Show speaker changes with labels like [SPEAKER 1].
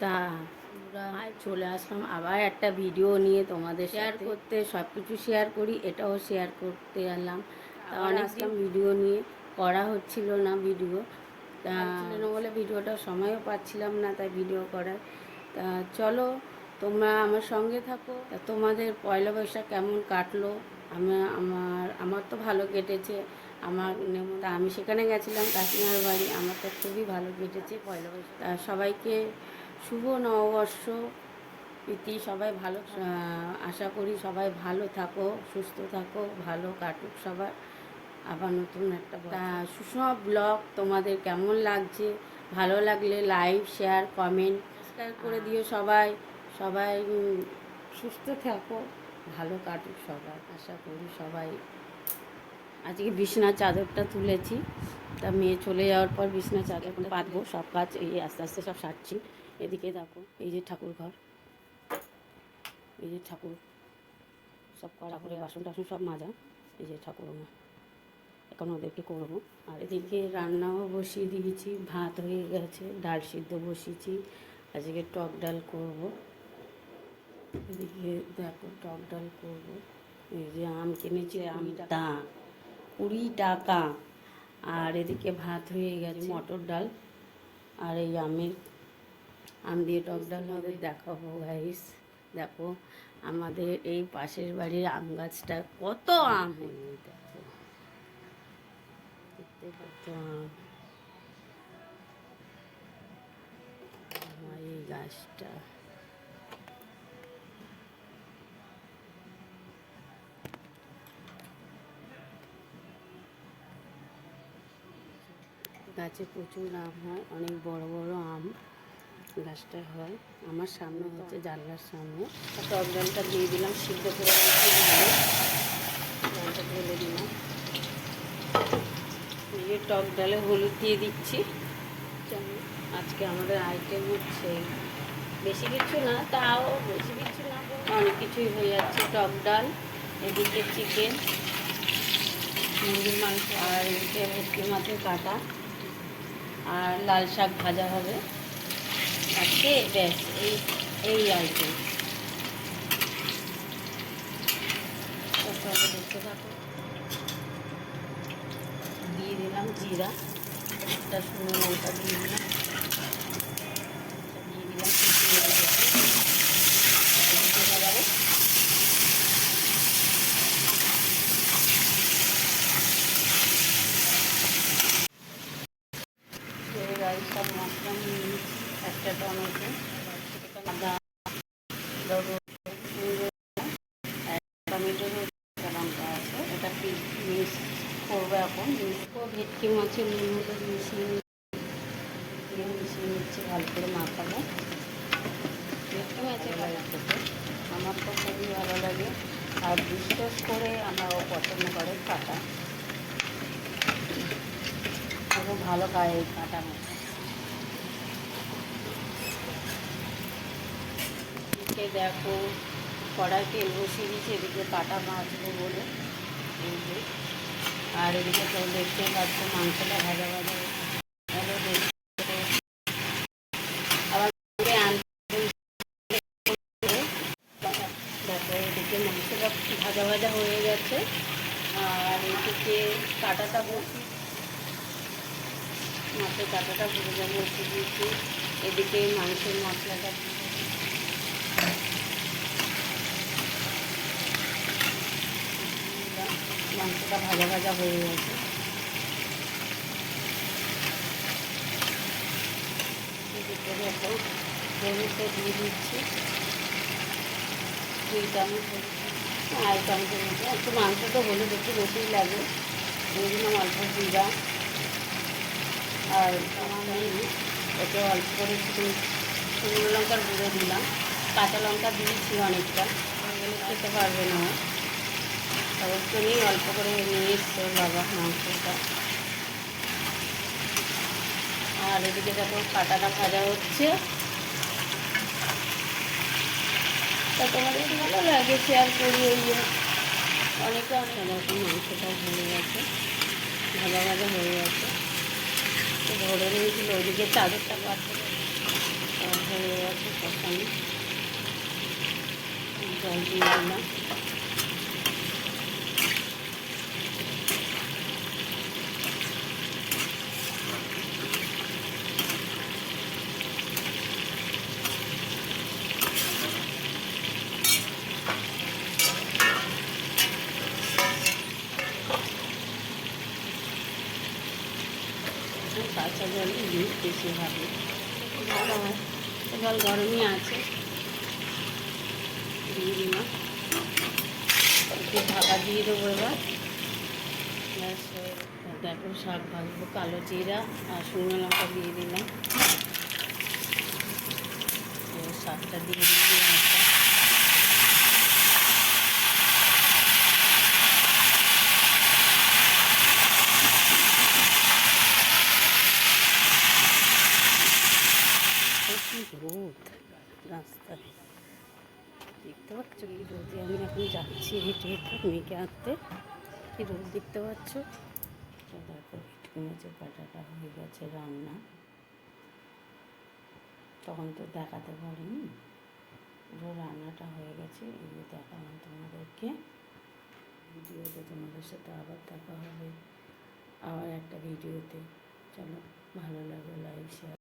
[SPEAKER 1] তা চলে আসলাম আবার একটা ভিডিও নিয়ে তোমাদের শেয়ার করতে সব কিছু শেয়ার করি এটাও শেয়ার করতে এলাম। তা অনেক ভিডিও নিয়ে। করা হচ্ছিল না ভিডিও তা বলে ভিডিওটা সময়ও পাচ্ছিলাম না তাই ভিডিও করার। তা চলো তোমরা আমার সঙ্গে থাকো। তা তোমাদের পয়লা বৈশাখ কেমন কাটলো? আমি আমার আমার তো ভালো কেটেছে। আমার তা আমি সেখানে গেছিলাম কাকিমার বাড়ি। আমার তো খুবই ভালো কেটেছে পয়লা বৈশাখ। তা সবাইকে শুভ নববর্ষ প্রীতি সবাই ভালো আশা করি সবাই ভালো থাকো সুস্থ থাকো ভালো কাটুক সবার। আবার নতুন একটা সুষমা ব্লগ তোমাদের কেমন লাগছে? ভালো লাগলে লাইক শেয়ার কমেন্ট সাবস্ক্রাইব করে দিও সবাই। সবাই সুস্থ থাকো ভালো কাটুক সবার। আশা করি সবাই আজকে বিছনার চাদরটা তুলেছি। তা মেয়ে চলে যাওয়ার পর বিছনার চাদরটা পাতবো সব কাজ এই আস্তে আস্তে সব সারছি। এদিকে দেখো এই যে ঠাকুর ঘর। এই যে ঠাকুর সব করা ঠাকুরের বাসন। টাসন সব মাজা। এই যে ঠাকুর মা এখন ওদেরকে করব। আর এদিকে রান্নাও বসিয়ে দিয়েছি ভাত হয়ে গেছে ডাল সিদ্ধ বসিয়েছি। আজকে টক ডাল করব। এদিকে দেখো টক ডাল করব। এই যে আম কিনেছি আমটা কুড়ি টাকা। আর এদিকে ভাত হয়ে গেছে মটর ডাল। আর এই আমের আম দিয়ে টক হবে, দেখাবো গাইস দেখো, আমাদের এই পাশের বাড়ির আম গাছটা কত আম দেখো। কত আম। এই গাছটা। গাছে প্রচুর আম হয়, অনেক বড় বড় আম। গাছটা হয়। আমার সামনে হচ্ছে জানলার সামনে। টক ডালটা দিয়ে দিলাম, সিদ্ধ করে ডালটা ঢেলে দিলাম। এই যে টক ডালে হলুদ দিয়ে দিচ্ছি। আজকে আমাদের আইটেম হচ্ছে বেশি কিছু না, তাও বেশি কিছু না অনেক কিছুই হয়ে যাচ্ছে। টক ডাল, এদিকে চিকেন, মুরগির মাংস, আর এদিকে ভেটকি মাছের কাটা। আর লাল শাক ভাজা হবে। আজকে ব্যাস, এই এই আর কি। দেখতে থাকো। দিয়ে দিলাম জিরা। একটা শুকনো লঙ্কা দিয়ে দিলাম দিয়ে দিলাম শুকনো লঙ্কা। এদিকে লাগাবো। এই রাইস সব মশলা নিয়ে নিচ্ছি। একটা টমেটো আদা লবণ টমেটো লঙ্কা আছে এটা মিক্স করব এখন মিক্স ভেটকি মাছের নুন হলুদ মিশিয়ে মিশিয়ে ভালো করে মাখাবো ভেটকি মাছের কাটা খেতে আমার তো খুবই ভালো লাগে আর বিশেষ করে আমরাও পছন্দ করে কাটা ভালো খায় এই কাটা মাছ এদিকে দেখো, কড়াই তেল বসিয়ে দিয়েছি, এদিকে কাটা মাছবো বলে। আর এদিকে তো দেখতে পাচ্ছ, মাংসটা ভাজা ভাজা আবার এদিকে মাংসটা ভাজা ভাজা হয়ে গেছে। আর এদিকে কাটাটা বসি মাছের কাটাটা যাব বসিয়ে দিয়েছি এদিকে মাংসের মশলাটা মাংসটা ভাজা ভাজা হয়ে গেছে। দিয়ে দিচ্ছি। দুই চামচ। আর চামচের মতো একটু মাংসটা হলুদ একটু বেশিই লাগে। দিয়ে দিলাম অল্প জিরা আর এতে অল্প করে শুকনো লঙ্কার গুঁড়ো দিলাম। কাঁচা লঙ্কা দিয়েছি অনেকটা। খেতে পারবে না। সমস্ত নিয়ে অল্প করে নিয়ে এসছে বাবা মাংসটা। আর এদিকে যখন কাটাটা ভাজা হচ্ছে। তা তোমাদের ভালো লাগে শেয়ার করি ওই অনেকে অনেক রকম মাংসটাও হয়ে গেছে ভাজা ভাজা হয়ে গেছে তো ধরে নিয়েছিল, ওইদিকে চাদরটা পাচ্ছে হয়ে গেছে তখন জল দিয়ে দিলাম। জল দিই বেশি হয় জল গরমই আছে। দিয়ে দিলাম। একটু ঢাকা দিয়ে দেবো এবার। ব্যাস, দেখো শাক ভাজবো। কালো জিরা আর শুকনো লঙ্কা দিয়ে দিলাম। শাকটা দিয়ে দিলাম একটা প্রচুর রোদ রাস্তায় দেখতে পাচ্ছ কি রোদে আমি এখন যাচ্ছি, হেঁটে হেঁটে মেয়েকে আনতে। কি রোদ দেখতে পাচ্ছ? দেখো ভেটকি কাটাটা হয়ে গেছে রান্না। তখন তো দেখাতে পারিনি। পুরো রান্নাটা হয়ে গেছে। যে দেখালাম তোমাদেরকে। ভিডিওতে তোমাদের সাথে আবার দেখা হবে। আবার একটা ভিডিওতে। চলো, ভালো লাগল, লাইক শেয়ার